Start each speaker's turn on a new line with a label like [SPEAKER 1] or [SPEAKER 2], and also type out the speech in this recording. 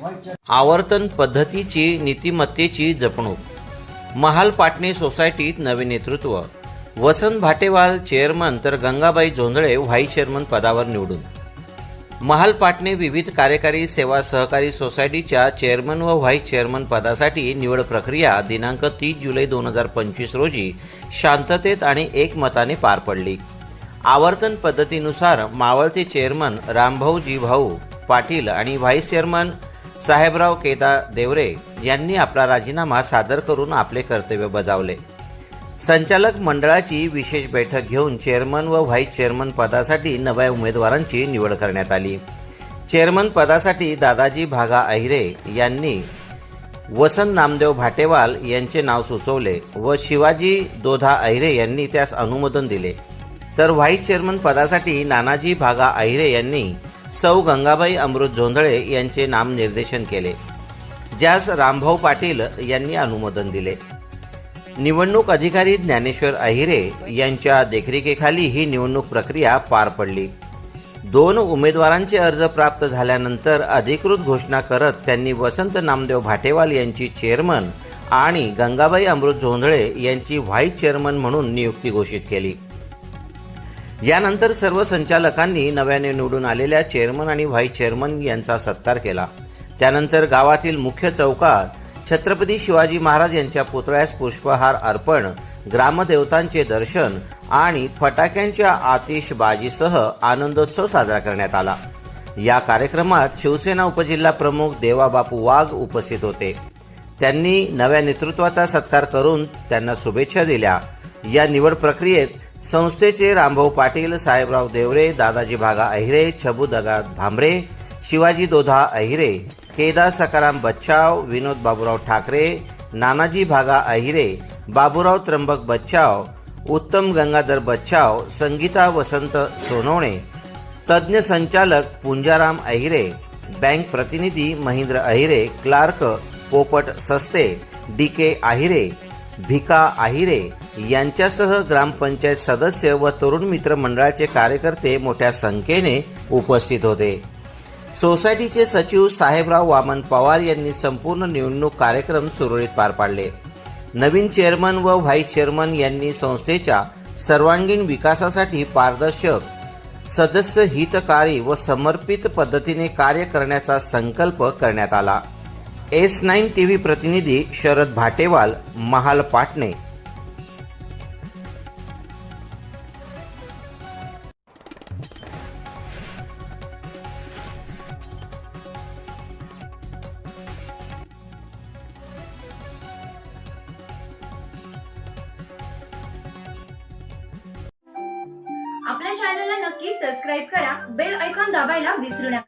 [SPEAKER 1] आवर्तन पद्धतीची नीतिमत्तेची जपणूक. महाल पाटणे सोसायटीत नवे नेतृत्व. वसंत भाटेवाल चेअरमन तर गंगाबाई जोंधळे व्हाईस चेअरमन पदावर निवडून. महाल पाटणे विविध कार्यकारी सेवा सहकारी सोसायटीच्या चेअरमन व व्हाईस चेअरमन पदासाठी निवड प्रक्रिया दिनांक तीस जुलै दोन हजार पंचवीस रोजी शांततेत आणि एकमताने पार पडली. आवर्तन पद्धतीनुसार मावळते चेअरमन रामभाऊजी भाऊ पाटील आणि व्हाईस चेअरमन साहेबराव केदा देवरे यांनी आपला राजीनामा सादर करून आपले कर्तव्य बजावले. संचालक मंडळाची विशेष बैठक घेऊन चेअरमन व व्हाईस चेअरमन पदासाठी नव्या उमेदवारांची निवड करण्यात आली. चेअरमन पदासाठी दादाजी भागा अहिरे यांनी वसंत नामदेव भाटेवाल यांचे नाव सुचवले व शिवाजी दोधा अहिरे यांनी त्यास अनुमोदन दिले. तर व्हाईस चेअरमन पदासाठी नानाजी भागा अहिरे यांनी सौ गंगाबाई अमृत जोंधळे यांचे नामनिर्देशन केले ज्यास रामभाऊ पाटील यांनी अनुमोदन दिले. निवडणूक अधिकारी ज्ञानेश्वर अहिरे यांच्या देखरेखीखाली ही निवडणूक प्रक्रिया पार पडली. दोन उमेदवारांचे अर्ज प्राप्त झाल्यानंतर अधिकृत घोषणा करत त्यांनी वसंत नामदेव भाटेवाल यांची चेअरमन आणि गंगाबाई अमृत जोंधळे यांची व्हाईस चेअरमन म्हणून नियुक्ती घोषित केली. यानंतर सर्व संचालकांनी नव्याने निवडून आलेल्या चेअरमन आणि व्हाईस चेअरमन यांचा सत्कार केला. त्यानंतर गावातील मुख्य चौकात छत्रपती शिवाजी महाराज यांच्या पुतळ्यास पुष्पहार अर्पण ग्रामदेवतांचे दर्शन आणि फटाक्यांच्या आतिषबाजीसह आनंदोत्सव साजरा करण्यात आला. या कार्यक्रमात शिवसेना उपजिल्हा प्रमुख देवाबापू वाघ उपस्थित होते. त्यांनी नव्या नेतृत्वाचा सत्कार करून त्यांना शुभेच्छा दिल्या. या निवड प्रक्रियेत संस्थेचे रामभाऊ पाटील साहेबराव देवरे दादाजी भागा अहिरे छबू दगा भांबरे शिवाजी दोधा अहिरे केदार सकाराम बच्चाव विनोद बाबूराव ठाकरे नानाजी भागा अहिरे बाबूराव त्र्यंबक बच्चाव उत्तम गंगाधर बच्चाव संगीता वसंत सोनवणे तज्ज्ञ संचालक पुंजाराम अहिरे बँक प्रतिनिधी महेंद्र अहिरे क्लार्क पोपट सस्ते डी के आहिरे भिका आहिरे यांच्यासह ग्रामपंचायत सदस्य व तरुण मित्र मंडळाचे कार्यकर्ते मोठ्या संख्येने उपस्थित होते. सोसायटीचे सचिव साहेबराव वामन पवार यांनी संपूर्ण निवडणूक कार्यक्रम सुरळीत पार पाडले. नवीन चेअरमन व व्हाईस चेअरमन यांनी संस्थेच्या सर्वांगीण विकासासाठी पारदर्शक सदस्य हितकारी व समर्पित पद्धतीने कार्य करण्याचा संकल्प करण्यात आला. एस नाईन टी व्ही प्रतिनिधी शरद भाटेवाल महाल पाटणे.
[SPEAKER 2] आपल्या चॅनलला नक्की सबस्क्राईब करा. बेल ऐकॉन दाबायला विसरू नका.